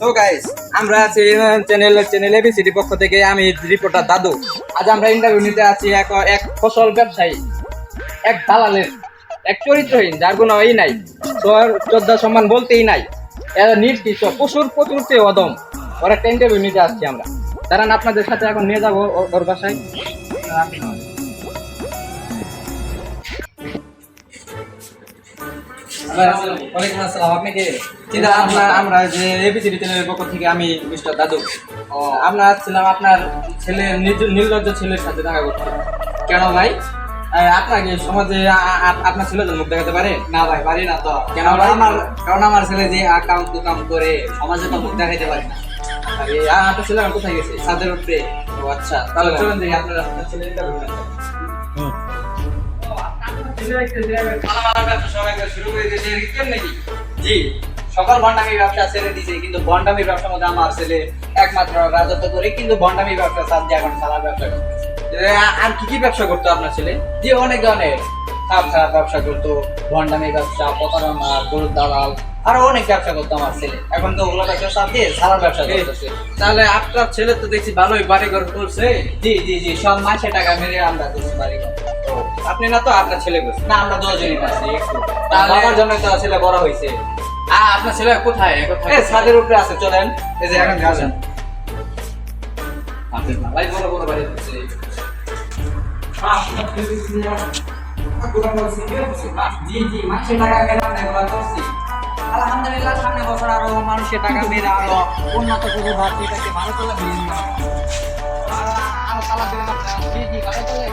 তো গাইস আমরা channel channel ABCD পক্ষ থেকে, আমি রিপোর্টার দাদু। আজ আমরা ইন্টারভিউ নিতে আছি এক এক ফসল ব্যবসায়ী, এক দালালের, এক চরিত্রহীন, যার কোনো ই নাই, তোর যোদ্ধা সম্মান বলতেই নাই। এরা নির্দিষ্ট, প্রচুর প্রচুর চেয়ে অদম। ওর একটা ইন্টারভিউ নিতে আসছি আমরা। দাঁড়ান, আপনাদের সাথে এখন নিয়ে যাব ওর বাসায়। ওয়ালাইকুম আসসালাম। আপনি কে? চিন্তা আমরা আমরা যে এবিসিডি চ্যানেলের পক্ষ থেকে আমি মিস্টার দাদু। আমরা ছিলাম আপনার ছেলে নির্লজ্জ ছেলের সাথে দেখা করতে। কেন ভাই? আপনাকে সমাজে আপনার ছেলেদের মুখ দেখাতে পারে? না ভাই পারি না তো। কেন আমার কারণ আমার ছেলে যে আকাম কুকাম করে সমাজে তো মুখ দেখাইতে পারি না। আরে আপনার ছেলে আমার কোথায় গেছে? ছাদের উপরে। ও আচ্ছা তাহলে চলুন দেখি আপনার আপনার ছেলে জি সকল বন্ডামি ব্যবসা ছেড়ে দিছে কিন্তু বন্ডামি ব্যবসার মধ্যে আমার ছেলে একমাত্র রাজত্ব করে কিন্তু বন্ডামি ব্যবসা সাথ দিয়ে এখন সালার ব্যবসা করতেছে। আর কি কি ব্যবসা করতো আপনার ছেলে? যে অনেক ধরনের। খারাপ খারাপ ব্যবসা করতো ব্যবসা প্রতারণা গরুর দালাল আরও অনেক ব্যবসা করতো আমার ছেলে। এখন তো ওগুলো ব্যবসা সাথ দিয়ে সালার ব্যবসা করতেছে। তাহলে আপনার ছেলে তো দেখছি ভালোই বাড়ি ঘর করছে। জি জি জি সব মাসে টাকা মেরে আমরা করছি বাড়ি ঘর। আপনি না তো আপনার ছেলে করছে না আমরা দুজনই আছি তাহলে- বাবার জন্য তো ছেলে বড় হয়েছে। আ, আপনার ছেলে কোথায়? কোথায় এ ছাদের উপরে আছে চলেন। এই যে এখন যাবেন আপনি ভাই বড় বড় বাড়ি আমরা করছি। আলহামদুলিল্লাহ সামনে বছর আরও মানুষের টাকা মেরে আরও উন্নত করে ভাবছি ভালো করে বিল্ডিং আরও তালা জি জি ভালো করে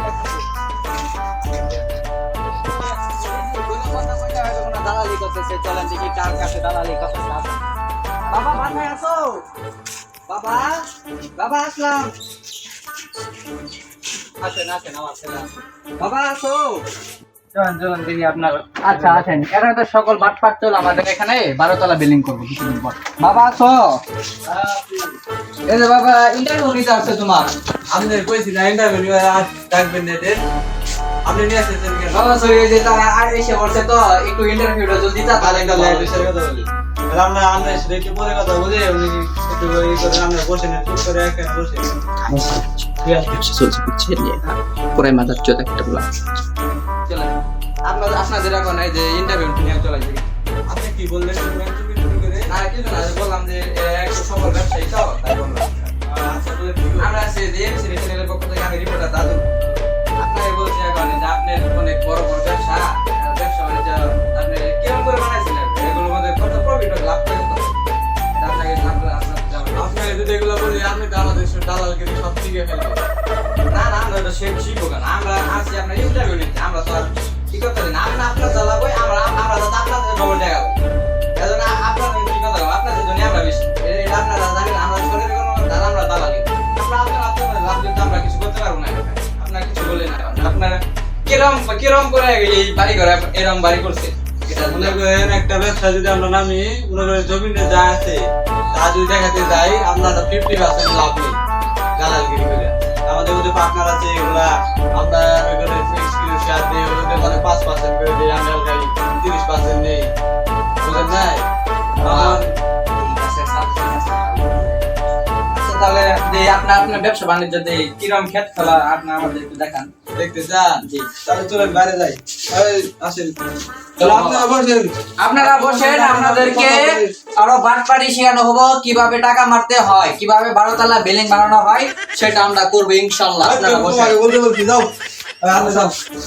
দালালি করতেছে চলেন আচ্ছা আসেন এখানে তো সকল বাটপাট চল আমাদের এখানে বারোতলা বিল্ডিং করব কিছুদিন পর বাবা, আসো। এই যে বাবা ইন্টারভিউ নিতে আসছে তোমার আপনি কইছি না ইন্টারভিউ ডাকবেন নেটের আপনি নিয়ে আসতেছেন কেন বাবা সরি এই যে তারা আর এসে বলছে তো একটু ইন্টারভিউটা যদি দিতা তাহলে একটা ভালো বিষয়ের কথা বলি। আমরা আমরা একটু পরে কথা বলি উনি একটু ই করে আমরা বসে না চুপ করে এখানে বসে পুরাই মাথার চোখ একটা বলা। চলেন। আপনাদের আপনাদের এখন এই যে ইন্টারভিউ নিয়ে চলে যাই। আপনি কি বললেন একটু একটু করে না কিছু না বললাম যে এ, সফল ব্যবসায়ী তো তাই বললাম। বলে কি করব? আমরা আছি যে আমরা মনে একটা ব্যবসা যদি আমরা নামি মনে জমিনে যা আছে তা যদি দেখাতে যাই আপনারা ফিফটি পার্সেন্ট লাভ নেই আমাদের মধ্যে পার্টনার আছে এগুলা আমরা সিক্স কিলো শেয়ার দিই ওদের মানে পাঁচ পার্সেন্ট করে দিই আমরা ওখানে তিরিশ পার্সেন্ট নেই বুঝলেন নাই তাহলে আপনার আপনার ব্যবসা বাণিজ্য দিয়ে কিরম ক্ষেত ফেলা আপনি আমাদের একটু দেখান। দেখতে চান জি। তাহলে চলেন বাইরে যাই। আসেন। চলো, আপনারা বসেন। আপনাদেরকে আরও বাটপাড়ি শেখানো হব কীভাবে টাকা মারতে হয় কীভাবে বারোতলা বিল্ডিং বানানো হয় সেটা আমরা করব ইনশাল্লাহ। আপনারা বসেন। বলছি যাও। আপনি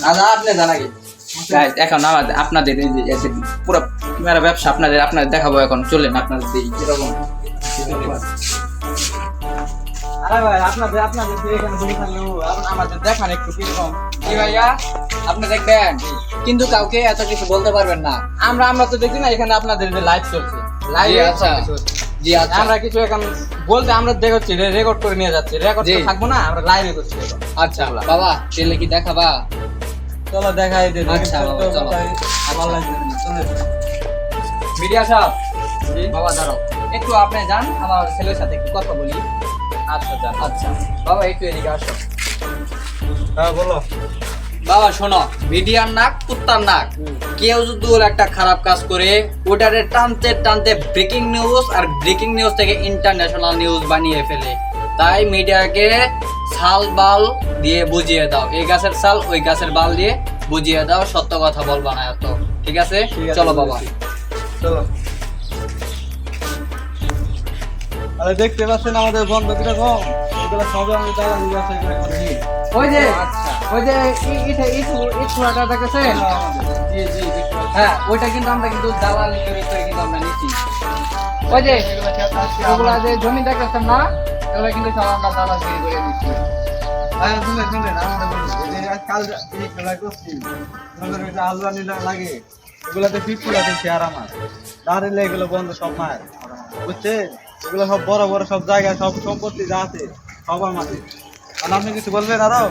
দাদা আপনি জানা এখন আমাদের আপনাদের পুরো ক্যামেরা ব্যবসা আপনাদের আপনাদের দেখাবো এখন। চলেন আপনাদের আরে ভাই আপনাদের আপনাদের এখানে বসে থাকলেও আপ- আমাদের দেখান একটু কীরকম কি ভাইয়া আপনি দেখবেন? কিন্তু কাউকে এত কিছু বলতে পারবেন না। আমরা আমরা তো দেখি না এখানে আপনাদের যে লাইভ চলছে। লাইভ আচ্ছা। জি আচ্ছা। আমরা কিছু এখন বলতে আমরা দেখাচ্ছি রেকর্ড করে নিয়ে যাচ্ছি। রেকর্ড জি। থাকব না আমরা লাইভে করছি আচ্ছা বাবা ছেলে কি দেখাবা? চলো দেখাই দিন আচ্ছা, বাবা, চলো। ভালো লাগবে মিডিয়া সাহেব। বাবা দাঁড়াও। একটু আপনি যান আমার ছেলের সাথে একটু কথা বলি। আচ্ছা আচ্ছা। বাবা একটু এদিকে আসো। হ্যাঁ বলো। বাবা শোনো মিডিয়ার নাক কুত্তার নাক। কেউ যদি ওর একটা খারাপ কাজ করে ওটারে টানতে টানতে ব্রেকিং নিউজ আর ব্রেকিং নিউজ থেকে ইন্টারন্যাশনাল নিউজ বানিয়ে ফেলে। তাই মিডিয়াকে ছাল বাল দিয়ে বুঝিয়ে দাও। এই গাছের ছাল ওই গাছের বাল দিয়ে বুঝিয়ে দাও। সত্য কথা বলবা না এত। ঠিক আছে? চলো বাবা। চলো। আরে দেখতে পাচ্ছেন আমাদের বন্ধ কীরকম এগুলো সবই আমি করে খাচ্ছি। ওই যে আচ্ছা। ওই যে ই- ইটা ইটু ইটুটা দেখেছেন জি জি হ্যাঁ ওইটা কিন্তু আমরা কিন্তু দালালি করে করে কিন্তু আমরা নিচ্ছি ওই যে ওগুলা যে জমি দেখেছেন না এগুলো কিন্তু সব আমরা দালালি করে আমাদের বন্ধু, এই কাল এই খেলা করছি, লাগে, এগুলাতে 50 লাখের share আমার। দাঁড়িয়ে এগুলো বন্ধ সব মায়ের। বুঝছেন? এগুলো সব বড় বড় সব জায়গায় সব সম্পত্তি যা আছে সব আমাদের। আর আপনি কিছু বলবেন আরও?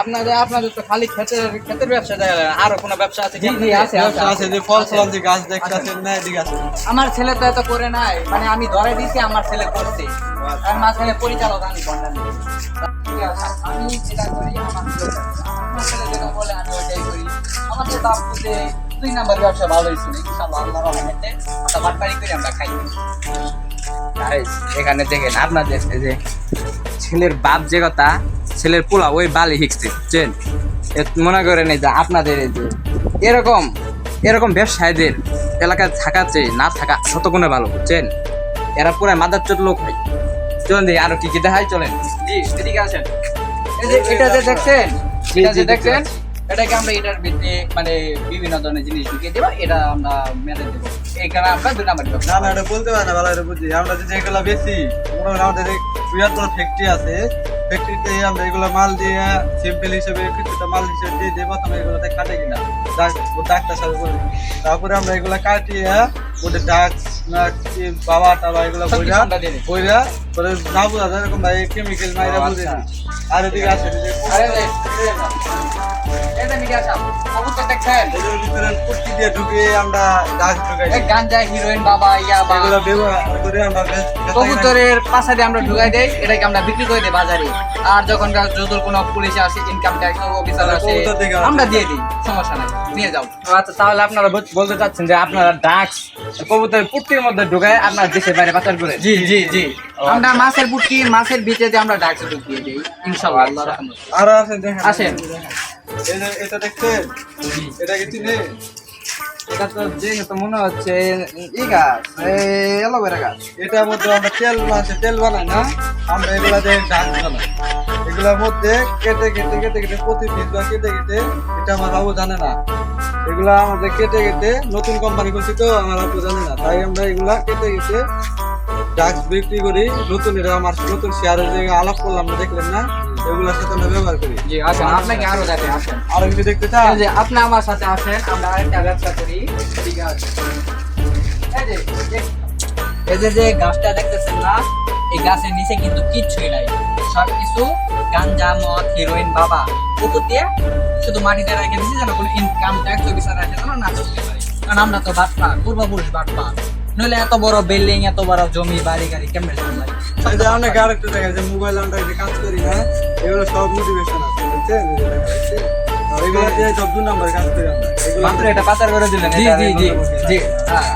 আপনাদের আপনাদের তো খালি ক্ষেতের ক্ষেতের ব্যবসা দেখা আরও কোনো ব্যবসা আছে? জি, ব্যবসা আছে যে ফল ফলান যে গাছ আছে। দেখতেছেন না এদিকে আছে আমার ছেলে তো এত করে নাই মানে আমি ধরে দিয়েছি আমার ছেলে করছে। আর মাঝখানে পরিচালক আমি আমি যেটা করি আমার ছেলে ছেলে যেটা বলে আমি ওইটাই করি। আমাদের দাম দুই নাম্বার ব্যবসা ভালোই ছিল ইনশাআল্লাহ আল্লাহর রহমতে একটা করে আমরা খাই। এখানে দেখেন আপনাদের যে ছেলের বাপ যে কথা ছেলের পোলা ওই বালি হিকছে বুঝছেন? মনে করেন এই যে আপনাদের এই যে এরকম এরকম ব্যবসায়ীদের এলাকায় থাকা চেয়ে না থাকা শত গুণে ভালো বুঝছেন? এরা পুরো মাদার চোট লোক হয়। চলেন দেখি আরও কি কি দেখাই চলেন। জি এদিকে আসেন। এটা যে দেখছেন এটা যে দেখছেন। এটাকে আমরা এটার ভিতরে মানে বিভিন্ন ধরনের জিনিস ঢুকিয়ে দেবো এটা আমরা মেরে দেবো। এইখানে আমরা দুই নাম্বার না না এটা বলতে পারে না ভালো এটা বুঝি। আমরা যদি এগুলো বেশি মনে আমাদের বড় ফ্যাক্টরি আছে ফ্যাক্টরিতে আমরা এগুলো মাল দিয়ে সিম্পল হিসেবে কিছুটা মাল হিসেবে দিয়ে এগুলোতে কাটে কিনা ডাক্তার সাথে বলে তারপরে আমরা এগুলো কাটিয়ে ওদের ডাক না বাবা টাবা এগুলো বইরা বইরা পরে না বোঝা যায় এরকম ভাই কেমিক্যাল মাইরা বুঝে আচ্ছা। আর এদিকে ঢুকে আমরা ডাক ঢুকাই গাঞ্জা হিরোইন বাবা ইয়া বা কবুতরের পাশা দিয়ে আমরা ঢুকাই দেই এটাকে আমরা বিক্রি করে দেই বাজারে। আর যখন যদুর কোনো পুলিশ আসে ইনকাম ট্যাক্স অফিসার আসে আমরা দিয়ে দিই সমস্যা নাই নিয়ে যাও। আচ্ছা তাহলে আপনারা বলতে চাচ্ছেন যে আপনারা ডাক্স কবুতরের পুটকির মধ্যে ঢুকায় আপনার দেশের বাইরে পাচার করে? জি জি জি। আমরা মাছের বুটকি মাছের ভিতরে দিয়ে আমরা ডাকছে ঢুকিয়ে দিই ইনশাআল্লাহ রহমতে। আরও আছে আসেন। এটা দেখছেন? এটা কি চিনে? মনে হচ্ছে এটার মধ্যে আমরা তেল বানাচ্ছি, তেল না, আমরা এগুলা মধ্যে কেটে কেটে কেটে কেটে কেটে কেটে, এটা জানে না। এগুলা আমাদের কেটে কেটে নতুন কোম্পানি করছি তো আমার বাবু জানে না। তাই আমরা এগুলা কেটে কেটে ড্রাগস বিক্রি করি। নতুন এটা আমার নতুন শেয়ারের যে আলাপ করলাম দেখলেন না? এগুলোর সাথে আমরা ব্যবহার করি। জি আসেন আপনাকে আরও দেখে আসেন। আর কিছু দেখতে চান? যে আপনি আমার সাথে আসেন আমরা আরেকটা ব্যবসা করি। ঠিক আছে। এই যে যে গাছটা দেখতেছেন না এই গাছের নিচে কিন্তু কিচ্ছুই নাই। সব কিছু গাঞ্জা মদ হিরোইন বাবা। পুকুর দিয়ে শুধু মাটিতে রেখে দিয়েছি যেন কোনো ইনকাম ট্যাক্স অফিসার আসে যেন না চলতে পারে। কারণ আমরা তো বাটপা পূর্বপুরুষ বাটপা নইলে এত বড় বিল্ডিং এত বড় জমি বাড়ি গাড়ি কেমনে অনেক আরেকটা দেখা যায় মোবাইল আমরা যে কাজ করি না এগুলো সব মোটিভেশন আছে বুঝছেন? এই যে দেখা যাচ্ছে। এগুলো দিয়ে সব দু নম্বর কাজ করি আমরা। মাত্র এটা পাচার করে দিলেন জি জি জি জি হ্যাঁ।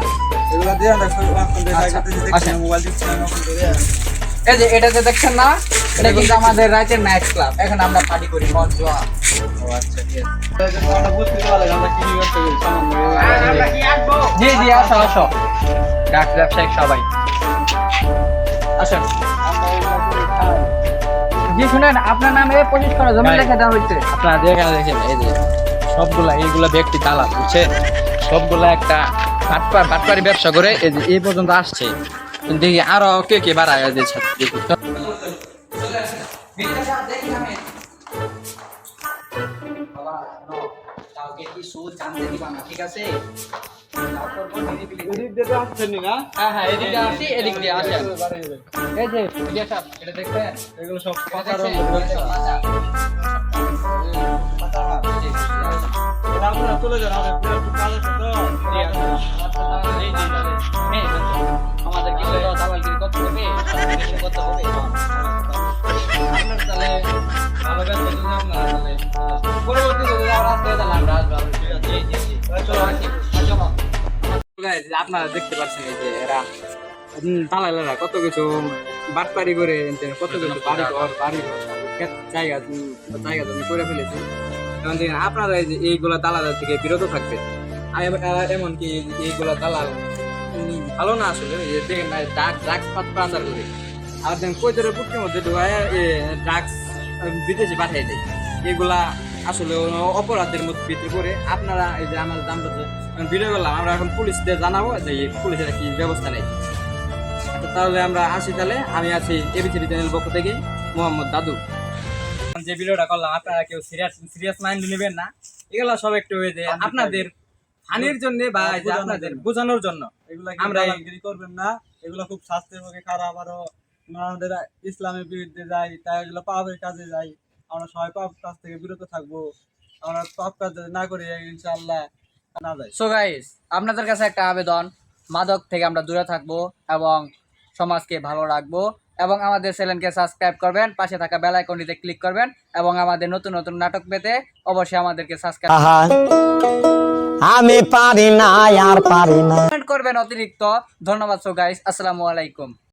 এগুলো দিয়ে আমরা সব এখন দেখা আচ্ছা, আচ্ছা। মোবাইল দিচ্ছি না এখন ধরে এই যে এটাতে দেখছেন না এটা কিন্তু আমাদের রাইটের নাইট ক্লাব এখন আমরা পার্টি করি মদ জোয়া ও আচ্ছা জি জি আসো আসো। ডাক ব্যবসায়িক সবাই। আসেন। জি শুনেন আপনার নামে পঁচিশ করা জমি লেখা দেওয়া হয়েছে। আপনারা দেখেন দেখেন এই যে সবগুলা এইগুলা ব্যক্তি দালাল বুঝছেন? সবগুলা একটা বাটপারি ব্যবসা করে এই যে এই পর্যন্ত আসছে। দেখি আরও কে কে বাড়ায় দেখি। কাউকে কিছু জানতে দিবা না ঠিক আছে? এদিক দিয়ে তো না? হ্যাঁ হ্যাঁ এদিকে আসি এদিক দিয়ে আসেন এই যে এটা দেখবেন এগুলো সব আপনারা চলে যান, আমাদের পুরো কাজ আছে তো। আমাদের করতে হবে করতে হবে। আপনার তাহলে ভালো কাজ করতে না, তাহলে? আপনারা দেখতে পাচ্ছেন এই যে এরা কত কিছু, বাটপারি করে কত কিছু বাড়ি ঘর, বাড়ি জায়গা জায়গা জমি করে ফেলেছে। দেখেন, আপনারা এই যে এইগুলা দালালের থেকে বিরত থাকবেন। আর এম- আর এমনকি এইগুলা দালাল ভালো না আসলে দেখেন ড্রাগ ড্রাগস পাচার করে আর দেখেন কৈতরের পুটকির মধ্যে ড্রাগস বিদেশে পাঠিয়ে দেয় এগুলা আসলে অপরাধের মধ্যে ভিতরে করে আপনারা এই যে আমাদের দাম ভিডিও করলাম আমরা এখন পুলিশদের জানাব যে এই পুলিশের কি ব্যবস্থা নেই। আচ্ছা, তাহলে আমরা আসি তাহলে। আমি আছি এবিসিডি চ্যানেল পক্ষ থেকে মোহাম্মদ দাদু। যে ভিডিওটা করলাম আপনারা কেউ সিরিয়াস সিরিয়াস মাইন্ড নেবেন না। এগুলো সব একটু হয়ে যে আপনাদের হানির জন্য বা এই যে আপনাদের বোঝানোর জন্য। এগুলা আমরা আমরা করবেন না। এগুলো খুব স্বাস্থ্যের পক্ষে খারাপ আরও আমাদের ইসলামের বিরুদ্ধে যাই তাই এগুলো পাপের কাজে যাই। আমরা সবাই পাপ কাজ থেকে বিরত থাকব। আমরা পাপ কাজ না করি ইনশাআল্লাহ না যাই। সো গাইস আপনাদের কাছে একটা আবেদন। মাদক থেকে আমরা দূরে থাকব এবং সমাজকে ভালো রাখব এবং আমাদের চ্যানেলকে সাবস্ক্রাইব করবেন পাশে থাকা বেল আইকনটিতে ক্লিক করবেন এবং আমাদের নতুন নতুন নাটক পেতে অবশ্যই আমাদেরকে সাবস্ক্রাইব আমি পারি না আর পারি না। কমেন্ট করবেন অতিরিক্ত। ধন্যবাদ সো গাইস আসসালামু আলাইকুম।